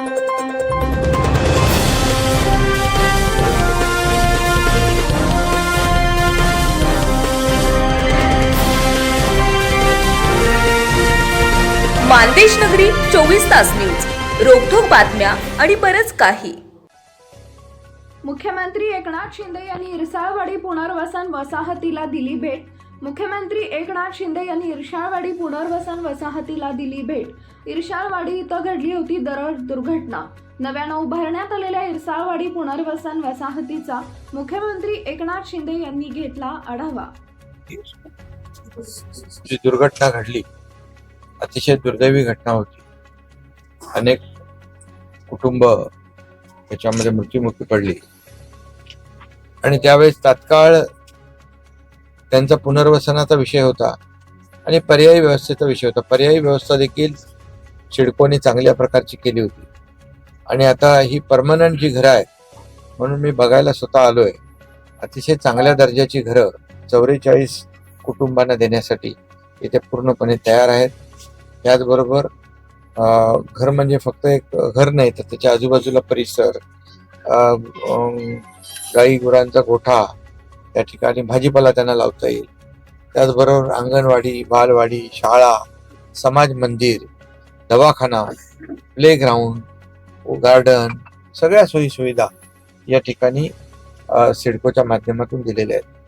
मानदेश नगरी चोवीस तास न्यूज. रोखोक बातम्या आणि बरच काही. मुख्यमंत्री एकनाथ शिंदे यांनी इरसाळवाडी पुनर्वसन वसाहतीला दिली भेट. मुख्यमंत्री एकनाथ शिंदे यांनी इरशाळवाडी पुनर्वसन वसाहतीला दिली भेट. इरशाळवाडी इथं घडली होती दरड दुर्घटना. नव्यानं उभारण्यात आलेल्या इरसाळवाडी पुनर्वसन वसाहतीचा मुख्यमंत्री एकनाथ शिंदे यांनी घेतला आढावा. जी दुर्घटना घडली अतिशय दुर्दैवी घटना होती. अनेक कुटुंब त्याच्यामध्ये मृत्युमुखी पडली. आणि त्यावेळेस तात्काळ त्यांचा पुनर्वसनाचा विषय होता आणि पर्यायी व्यवस्थेचा विषय होता. पर्यायी व्यवस्था देखील सिडकोने चांगल्या प्रकारची केली होती. आणि आता ही परमनंट जी घरं आहेत म्हणून मी बघायला स्वतः आलोय. अतिशय चांगल्या दर्जाची घरं चौवेचाळीस कुटुंबांना देण्यासाठी इथे पूर्णपणे तयार आहेत. त्याचबरोबर घर म्हणजे फक्त एक घर नाही तर त्याच्या आजूबाजूला परिसर गाई गुरांचा गोठा त्या ठिकाणी भाजीपाला त्यांना लावता येईल. त्याचबरोबर अंगणवाडी बालवाडी शाळा समाज मंदिर दवाखाना प्लेग्राऊंड गार्डन सगळ्या सोयीसुविधा या ठिकाणी सिडकोच्या माध्यमातून दिलेल्या आहेत.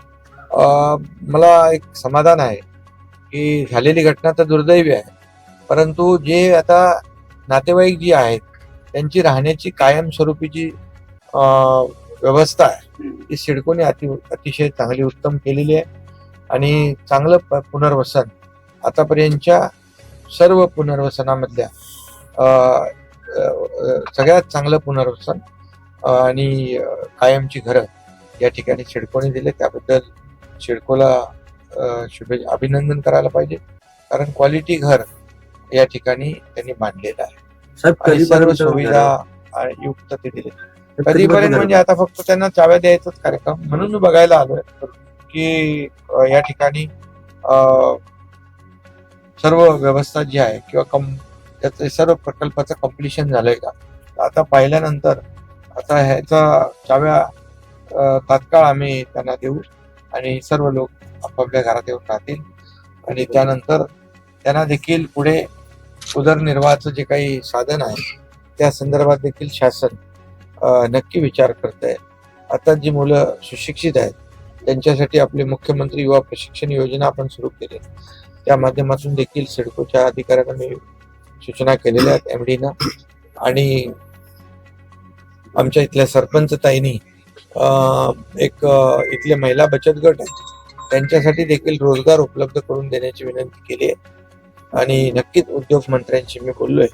मला एक समाधान आहे की झालेली घटना तर दुर्दैवी आहे. परंतु जे आता नातेवाईक जी आहेत त्यांची राहण्याची कायमस्वरूपीची जी व्यवस्था आहे. ती सिडकोने अति अतिशय चांगली उत्तम केलेली आहे आणि चांगलं प- पुनर्वसन. आतापर्यंतच्या सर्व पुनर्वसनामधल्या सगळ्यात चांगलं पुनर्वसन आणि कायमची घरं या ठिकाणी सिडकोने दिले. त्याबद्दल सिडकोला शुभे अभिनंदन करायला पाहिजे. कारण क्वालिटी घर या ठिकाणी त्यांनी बांधलेलं आहे. सर्व सुविधा आणि युक्त ते दिले. कधीपर्यंत म्हणजे आता फक्त त्यांना चाव्या द्यायचाच कार्यक्रम. म्हणून मी बघायला आलोय. की या ठिकाणी अं, सर्व व्यवस्था जी आहे किंवा कम त्याचं सर्व प्रकल्पाचं कम्प्लिशन झालंय का? आता पाहिल्यानंतर आता ह्याचा चाव्या तात्काळ आम्ही त्यांना देऊ आणि सर्व लोक आपापल्या घरात येऊन राहतील. आणि त्यानंतर त्यांना देखील पुढे उदरनिर्वाहाचं जे काही साधन आहे त्या संदर्भात देखील शासन नक्की विचार करत आहे आता जी मुलं सुशिक्षित आहेत त्यांच्यासाठी आपले मुख्यमंत्री युवा प्रशिक्षण योजना आपण सुरू केली. त्या माध्यमातून देखील सिडकोच्या अधिकाऱ्यांना मी सूचना केलेल्या आहेत एम डीनं. आणि आमच्या इथल्या सरपंच ताईनी एक इथले महिला बचत गट आहेत त्यांच्यासाठी देखील रोजगार उपलब्ध करून देण्याची विनंती केली आहे. आणि नक्कीच उद्योग मंत्र्यांशी मी बोललोय.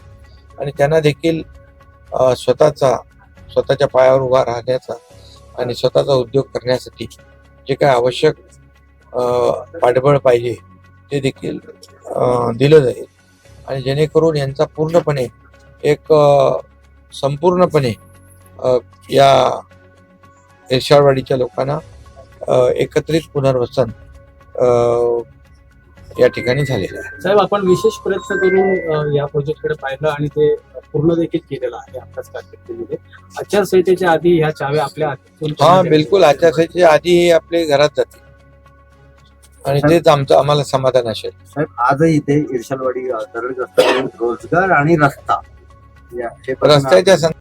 आणि त्यांना देखील स्वतःचा स्वतःच्या पायावर उभा राहण्याचा आणि स्वतःचा उद्योग करण्यासाठी जे काय आवश्यक पाठबळ पाहिजे ते देखील दिलं जाईल. आणि जेणेकरून यांचा पूर्णपणे एक संपूर्णपणे या इर्शाळवाडीच्या लोकांना एकत्रित पुनर्वसन या ठिकाणी झालेलं आहे. साहेब आपण विशेष प्रयत्न करून या प्रोजेक्टकडे पाहिलं आणि ते पूर्ण देखील केलेलं आहे आपल्याच कारकिर्दीमध्ये आचारसंहितेच्या आधी ह्या चाव्या आपल्या हा बिलकुल. आचारसंहितेच्या आधी हे आपले घरात जातील आणि तेच आमचं आम्हाला समाधान असेल. साहेब आजही इथे इर्शालवाडी दरडग्रस्त रोजगार आणि रस्ता रस्त्याच्या